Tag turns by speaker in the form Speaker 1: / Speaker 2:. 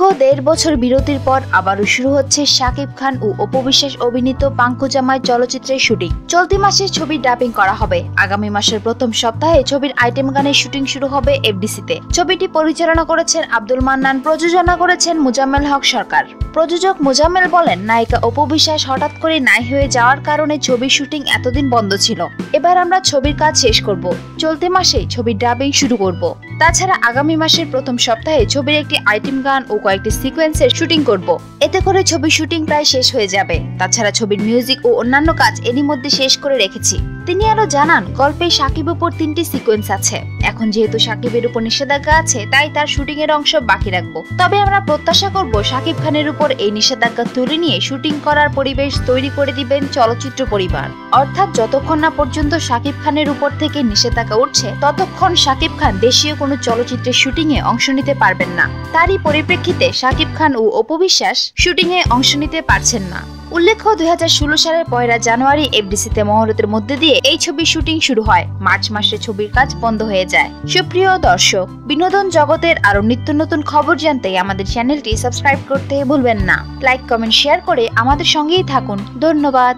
Speaker 1: দীর্ঘ দেড় বছর বিরতির পর আবারও শুরু হচ্ছে শাকিব খান ও অপবিশ্বাস অভিনীত পাঙ্কুজামাই চলচ্চিত্রের শুটিং। চলতি মাসে ছবি ডাবিং করা হবে। আগামী মাসের প্রথম সপ্তাহে ছবির আইটেম গানের শুটিং শুরু হবে এফডিসিতে। ছবিটি পরিচালনা করেছেন আব্দুল মান্নান, প্রযোজনা করেছেন মুজাম্মেল হক সরকার। প্রযোজক মুজাম্মেল বলেন, নায়িকা অপবিশ্বাস হঠাৎ করে নাই হয়ে যাওয়ার কারণে ছবির শুটিং এতদিন বন্ধ ছিল। এবার আমরা ছবির কাজ শেষ করব। চলতি মাসে ছবির ডাবিং শুরু করব। তাছাড়া আগামী মাসের প্রথম সপ্তাহে ছবির একটি আইটেম গান ও কয়েকটি সিকোয়েন্সের শুটিং করব। এতে করে ছবির শুটিং প্রায় শেষ হয়ে যাবে। তাছাড়া ছবির মিউজিক ও অন্যান্য কাজ এরই মধ্যে শেষ করে রেখেছি। তিনি আরও জানান, গল্পে সাকিব উপর তিনটি সিকোয়েন্স আছে। এখন যেহেতু সাকিবের উপর নিষেধাজ্ঞা আছে, তাই তার শুটিং এর অংশ বাকি রাখব। তবে আমরা প্রত্যাশা করব সাকিব খানের উপর এই নিষেধাজ্ঞা তুলে নিয়ে শুটিং করার পরিবেশ তৈরি করে দিবেন চলচ্চিত্র পরিবার। অর্থাৎ যতক্ষণ না পর্যন্ত সাকিব খানের উপর থেকে নিষেধাজ্ঞা উঠছে, ততক্ষণ সাকিব খান দেশীয় কোনো চলচ্চিত্রের শুটিং এ অংশ নিতে পারবেন না। তারই পরিপ্রেক্ষিতে সাকিব খান ও অপবিশ্বাস শুটিং এ অংশ নিতে পারছেন না। উল্লেখ্য দু হাজার ষোলো সালের পয়লা জানুয়ারি এফডিসিতে মহরতের মধ্যে দিয়ে এই ছবির শুটিং শুরু হয়। মার্চ মাসে ছবির কাজ বন্ধ হয়ে যায়। সুপ্রিয় দর্শক, বিনোদন জগতের আরও নিত্য নতুন খবর জানতে আমাদের চ্যানেলটি সাবস্ক্রাইব করতে ভুলবেন না। লাইক, কমেন্ট, শেয়ার করে আমাদের সঙ্গেই থাকুন। ধন্যবাদ।